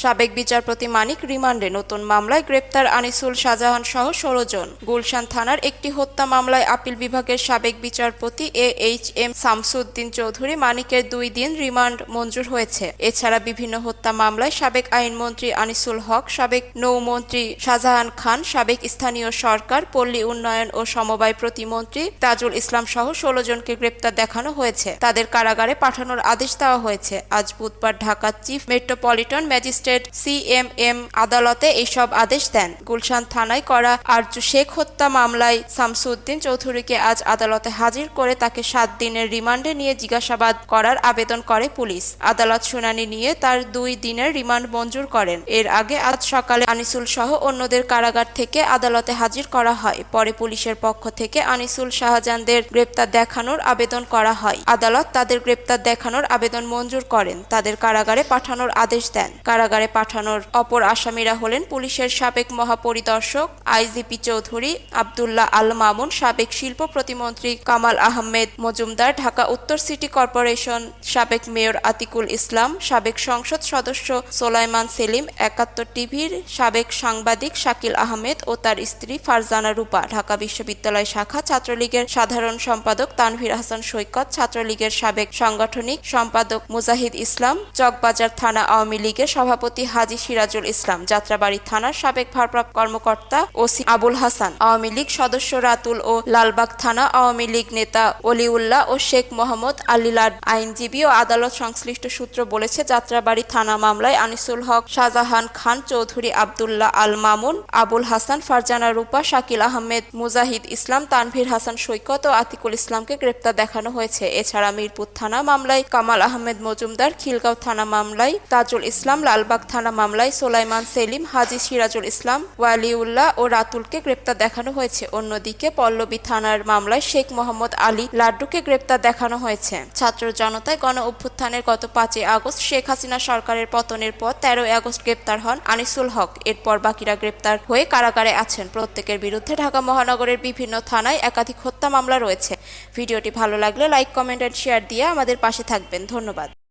সাবেক বিচারপতি মানিক রিমান্ডে নতুন মামলায় গ্রেপ্তার আনিসুল শাহজাহান সহ ষোলো জন। গুলশান থানার একটি হত্যা মামলায় আপিল বিভাগের সাবেক বিচারপতি A H M Shamsuddin Chowdhury মানিকের দুই দিন রিমান্ড মঞ্জুর হয়েছে। এছাড়া বিভিন্ন হত্যা মামলায় সাবেক আইনমন্ত্রী আনিসুল হক, সাবেক নৌমন্ত্রী শাহজাহান খান, সাবেক স্থানীয় সরকার, পল্লী উন্নয়ন ও সমবায় প্রতিমন্ত্রী তাজুল ইসলাম সহ ষোলো জনকে গ্রেপ্তার দেখানো হয়েছে। তাদের কারাগারে পাঠানোর আদেশ দেওয়া হয়েছে। আজ বুধবার Dhaka chief metropolitan magistrate CMM আদালতে এইসব আদেশ দেন। গুলশান থানায় করা আরজু শেখ হত্যা মামলায় শামসুদ্দিন চৌধুরীকে আজ আদালতে হাজির করে তাকে সাত দিনের রিমান্ডে নিয়ে জিজ্ঞাসাবাদ করার আবেদন করে পুলিশ। আদালত শুনানি নিয়ে তার দুই দিনের রিমান্ড মঞ্জুর করেন। এর আগে আজ সকালে আনিসুল সহ অন্যদের কারাগার থেকে আদালতে হাজির করা হয়। পরে পুলিশের পক্ষ থেকে আনিসুল শাহজাহানদের গ্রেপ্তার দেখানোর আবেদন করা হয়। আদালত তাদের গ্রেপ্তার দেখানোর আবেদন মঞ্জুর করেন। তাদের কারাগারে পাঠানোর আদেশ দেন। কারাগারে পাঠানোর অপর আসামিরা হলেন পুলিশের সাবেক মহাপরিদর্শক আইজিপি চৌধুরী আবদুল্লাহ আল মামুন, সাবেক শিল্প প্রতিমন্ত্রী কামাল আহমেদ মজুমদার, ঢাকা উত্তর সিটি কর্পোরেশন সাবেক মেয়র আতিকুল ইসলাম, সাবেক সংসদ সদস্য সোলাইমান সেলিম, একাত্তর টিভির সাবেক সাংবাদিক শাকিল আহমেদ ও তার স্ত্রী ফারজানা রূপা। ঢাকা বিশ্ববিদ্যালয় শাখা ছাত্রলীগের সাধারণ সম্পাদক তানভীর হাসান সৈকত, ছাত্রলীগের সাবেক সাংগঠনিক সম্পাদক মুজাহিদ ইসলাম, চকবাজার থানা আওয়ামী লীগের সভাপতি হাজি সিরাজুল ইসলাম, যাত্রাবাড়ি থানার সাবেক ভারপ্রাপ্ত কর্মকর্তা ওসি আবুল হাসান, আওয়ামী লীগ সদস্য রাতুল ও লালবাগ থানা আওয়ামী লীগ নেতা অলিউল্লাহ ও শেখ মোহাম্মদ আলীলার আইনজীবী ও আদালত সংশ্লিষ্ট সূত্র বলেছে, যাত্রাবাড়ি থানা মামলায় আনিসুল হক, শাহজাহান খান, চৌধুরী আবদুল্লাহ আল মামুন আবুল হাসান, ফারজানা রূপা, শাকিল আহমেদ, মুজাহিদ ইসলাম, তানভীর হাসান সৈকত ও আতিকুল ইসলামকে গ্রেপ্তার দেখানো হয়েছে। এছাড়া মিরপুর থানা মামলায় কামাল আহমেদ মজুমদার, খিলগাঁও থানা মামলায় তাজুল ইসলাম, লালবাগ থানা মামলায় সোলাইমান সেলিম, হাজি সিরাজুল ইসলাম, ওয়ালিউল্লাহ ও রাতুলকে গ্রেপ্তার দেখানো হয়েছে। অন্যদিকে পল্লবী থানার মামলায় শেখ মোহাম্মদ আলী লাড্ডুকে গ্রেপ্তার দেখানো হয়েছে। ছাত্র জনতায় গণ অভ্যুত্থানের গত পাঁচই আগস্ট শেখ হাসিনা সরকারের পতনের পর তেরোই আগস্ট গ্রেপ্তার হন আনিসুল হক। এরপর বাকিরা গ্রেপ্তার হয়ে কারাগারে আছেন। প্রত্যেকের বিরুদ্ধে ঢাকা মহানগরের বিভিন্ন থানায় একাধিক হত্যা মামলা রয়েছে। ভিডিওটি ভালো লাগলে লাইক, কমেন্ট এন্ড শেয়ার দিয়ে আমাদের পাশে থাকবেন। ধন্যবাদ।